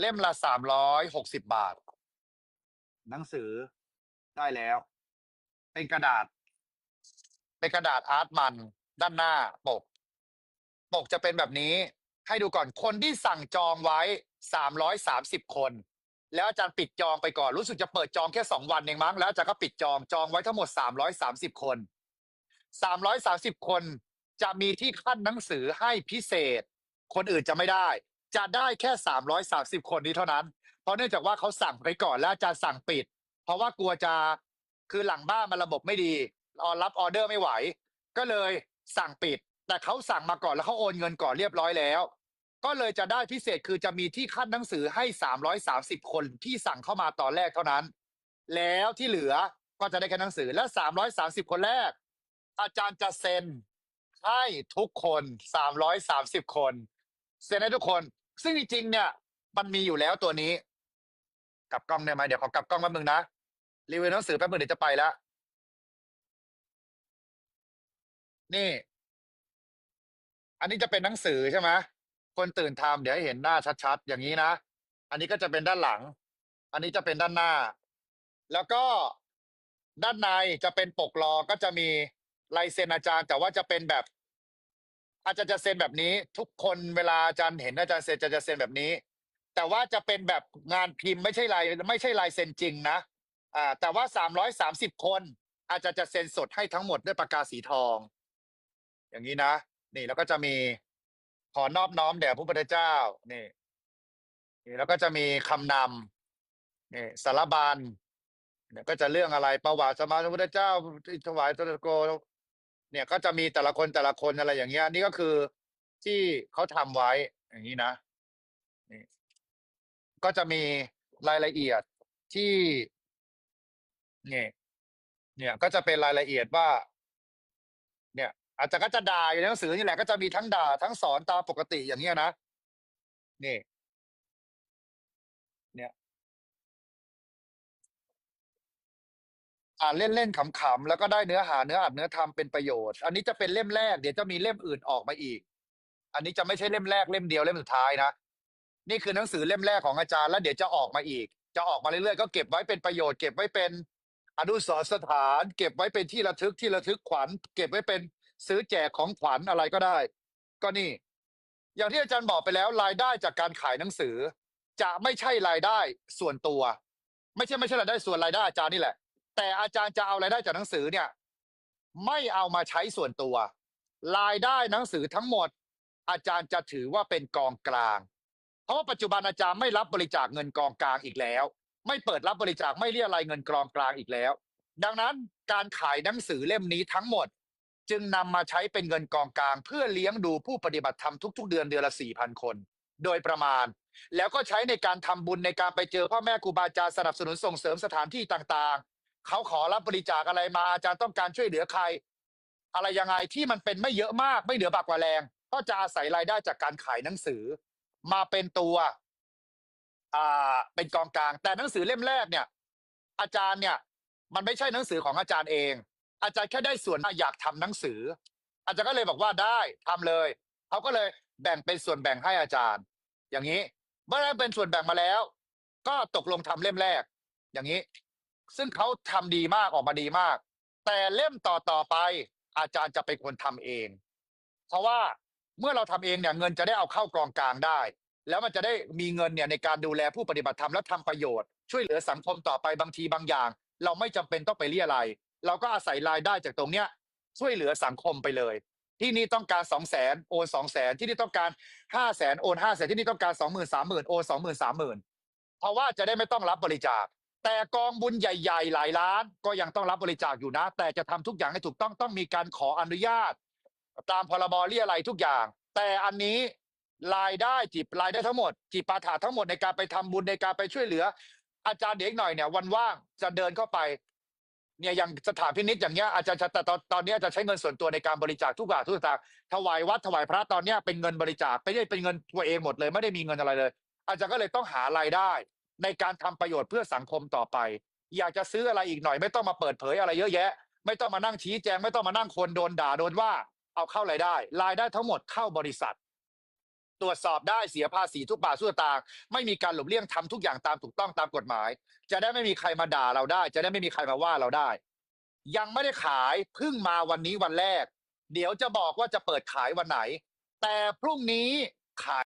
เล่มละสามร้อยหกสิบบาท หนังสือได้แล้ว เป็นกระดาษ เป็นกระดาษอาร์ตมันด้านหน้าปก ปกจะเป็นแบบนี้ ให้ดูก่อนคนที่สั่งจองไว้สามร้อยสามสิบคน แล้วอาจารย์ปิดจองไปก่อนรู้สึกจะเปิดจองแค่สองวันเองมั้งแล้วอาจารย์ก็ปิดจองจองไว้ทั้งหมดสามร้อยสามสิบคนสามร้อยสามสิบคนจะมีที่ขั้นหนังสือให้พิเศษ คนอื่นจะไม่ได้ จะได้แค่สามร้อยสามสิบคนนี้เท่านั้น เพราะเนื่องจากว่าเขาสั่งไปก่อนแล้วอาจารย์สั่งปิด เพราะว่ากลัวจะคือหลังบ้านมันระบบไม่ดีออรับออเดอร์ไม่ไหว ก็เลยสั่งปิด แต่เขาสั่งมาก่อนแล้วเขาโอนเงินก่อนเรียบร้อยแล้ว ก็เลยจะได้พิเศษคือจะมีที่ขั้นหนังสือให้ 330 คนที่สั่งเข้ามาตอนแรกเท่านั้น แล้วที่เหลือก็จะได้แค่หนังสือและ 330 คนแรก อาจารย์จะเซ็นให้ทุกคน 330 คน เซ็นให้ทุกคน ซึ่งจริงๆเนี่ย มันมีอยู่แล้วตัวนี้ กลับกล้องได้ไหมเดี๋ยวขอกลับกล้องแป๊บนึงนะรีวิวหนังสือแป๊บนึงเดี๋ยวจะไปแล้วนี่ อันนี้จะเป็นหนังสือใช่ไหมคนตื่นทำเดี๋ยวให้เห็นหน้าชัดๆ อย่างนี้นะ อันนี้ก็จะเป็นด้านหลัง อันนี้จะเป็นด้านหน้า แล้วก็ด้านในจะเป็นปกรอก็จะมีลายเซ็นอาจารย์ แต่ว่าจะเป็นแบบ อาจารย์จะเซ็นแบบนี้ ทุกคนเวลาอาจารย์เห็นอาจารย์เซ็นอาจะจะเซ็นแบบนี้ แต่ว่าจะเป็นแบบงานพิมพ์ไม่ใช่ลายไม่ใช่ลายเซ็นจริงนะอ่าแต่ว่าสามร้อยสามสิบคน อาจารย์จะเซ็นสดให้ทั้งหมดด้วยปากกาสีทอง อย่างนี้นะนี่แล้วก็จะมีขอนอบน้อมแด่พระพุทธเจ้านี่นี่แล้วก็จะมีคำนำนี่สารบานเนี่ยก็จะเรื่องอะไรประวัติสมมาพระพุทธเจ้าที่ถวายตระโก เนี่ยก็จะมีแต่ละคนแต่ละคนอะไรอย่างเงี้ย นี่ก็คือที่เขาทำไว้อย่างนี้นะนี่ก็จะมีรายละเอียดที่เนี่ยเนี่ยก็จะเป็นรายละเอียดว่า เนี่ย อาจจะก็จะด่าอยู่ในหนังสือนี่แหละก็จะมีทั้งด่าทั้งสอนตามปกติอย่างเงี้ยนะนี่ เนี่ย อ่านเล่นๆขำๆแล้วก็ได้เนื้อหาเนื้ออัดเนื้อทำเป็นประโยชน์ อันนี้จะเป็นเล่มแรกเดี๋ยวจะมีเล่มอื่นออกมาอีก อันนี้จะไม่ใช่เล่มแรกเล่มเดียวเล่มสุดท้ายนะนี่คือหนังสือเล่มแรกของอาจารย์แล้วเดี๋ยวจะออกมาอีก จะออกมาเรื่อยๆก็เก็บไว้เป็นประโยชน์เก็บไว้เป็นอนุสรณ์สถาน เก็บไว้เป็นที่ระทึกที่ระทึกขวัญ เก็บไว้เป็นซื้อแจกของขวัญอะไรก็ได้ ก็นี่ อย่างที่อาจารย์บอกไปแล้วรายได้จากการขายหนังสือ จะไม่ใช่รายได้ส่วนตัว ไม่ใช่ไม่ใช่รายได้ส่วนรายได้อาจารย์นี่แหละ แต่อาจารย์จะเอารายได้จากหนังสือเนี่ย ไม่เอามาใช้ส่วนตัว รายได้หนังสือทั้งหมด อาจารย์จะถือว่าเป็นกองกลาง เพราะว่าปัจจุบันอาจารย์ไม่รับบริจาคเงินกองกลางอีกแล้ว ไม่เปิดรับบริจาคไม่เรียรายเงินกองกลางอีกแล้ว ดังนั้นการขายหนังสือเล่มนี้ทั้งหมด จึงนำมาใช้เป็นเงินกองกลาง เพื่อเลี้ยงดูผู้ปฏิบัติธรรมทุก ๆ เดือนเดือนละสี่พันคน โดยประมาณแล้วก็ใช้ในการทำบุญในการไปเจอพ่อแม่ครูบาอาจารย์สนับสนุนส่งเสริมสถานที่ต่าง เขาขอรับบริจาคอะไรมาอาจารย์ต้องการช่วยเหลือใคร อะไรยังไงที่มันเป็นไม่เยอะมากไม่เหนือบากกว่าแรงก็จะอาศัยรายได้จากการขายหนังสือ มาเป็นตัวอ่าเป็นกองกลาง แต่หนังสือเล่มแรกเนี่ย อาจารย์เนี่ย มันไม่ใช่หนังสือของอาจารย์เอง อาจารย์แค่ได้ส่วนอยากทำหนังสือ อาจารย์ก็เลยบอกว่าได้ทำเลยเขาก็เลยแบ่งเป็นส่วนแบ่งให้อาจารย์ อย่างนี้เมื่อได้เป็นส่วนแบ่งมาแล้ว ก็ตกลงทำเล่มแรก อย่างนี้ ซึ่งเขาทำดีมากออกมาดีมาก แต่เล่มต่อต่อไป อาจารย์จะเป็นคนทำเอง เพราะว่าเมื่อเราทำเองเนี่ยเงินจะได้เอาเข้ากองกลางได้ แล้วมันจะได้มีเงินเนี่ยในการดูแลผู้ปฏิบัติธรรมและทำประโยชน์ ช่วยเหลือสังคมต่อไปบางทีบางอย่าง เราไม่จำเป็นต้องไปเรียอะไร เราก็อาศัยรายได้จากตรงเนี้ยช่วยเหลือสังคมไปเลย ที่นี่ต้องการสองแสนโอนสองแสนที่นี่ต้องการห้าแสนโอนห้าแสนที่นี่ต้องการสองหมื่นสามหมื่นโอนสองหมื่นสามหมื่นเพราะว่าจะได้ไม่ต้องรับบริจาค แต่กองบุญใหญ่ ๆ หลายล้าน ก็ยังต้องรับบริจาคอยู่นะ แต่จะทำทุกอย่างให้ถูกต้องต้องมีการขออนุญาต ตามพรบเรียอะไรทุกอย่าง แต่อันนี้รายได้จิบรายได้ทั้งหมดจิปาถาทั้งหมดในการไปทำบุญในการไปช่วยเหลือ อาจารย์เด็กหน่อยเนี่ยวันว่างจะเดินเข้าไป เนี่ยอย่างสถานพินิจอย่างเงี้ยอาจารย์แต่ตอนตอนนี้ยจะใช้เงินส่วนตัวในการบริจาคทุกบาททุกสตางค์ถวายวัดถวายพระตอนเนี้ยเป็นเงินบริจาคไม่ได้เป็นเงินตัวเองหมดเลย ไม่ได้มีเงินอะไรเลย อาจารย์ก็เลยต้องหารายได้ ในการทำประโยชน์เพื่อสังคมต่อไป อยากจะซื้ออะไรอีกหน่อย ไม่ต้องมาเปิดเผยอะไรเยอะแยะ ไม่ต้องมานั่งชี้แจง ไม่ต้องมานั่งคนโดนด่าโดนว่า เอาเข้ารายได้รายได้ทั้งหมดเข้าบริษัท ตรวจสอบได้เสียภาษีทุกบาททุกสตางค์ไม่มีการหลบเลี่ยงทำทุกอย่างตามถูกต้องตามกฎหมาย จะได้ไม่มีใครมาด่าเราได้ จะได้ไม่มีใครมาว่าเราได้ ยังไม่ได้ขายเพิ่งมาวันนี้วันแรก เดี๋ยวจะบอกว่าจะเปิดขายวันไหน แต่พรุ่งนี้ขาย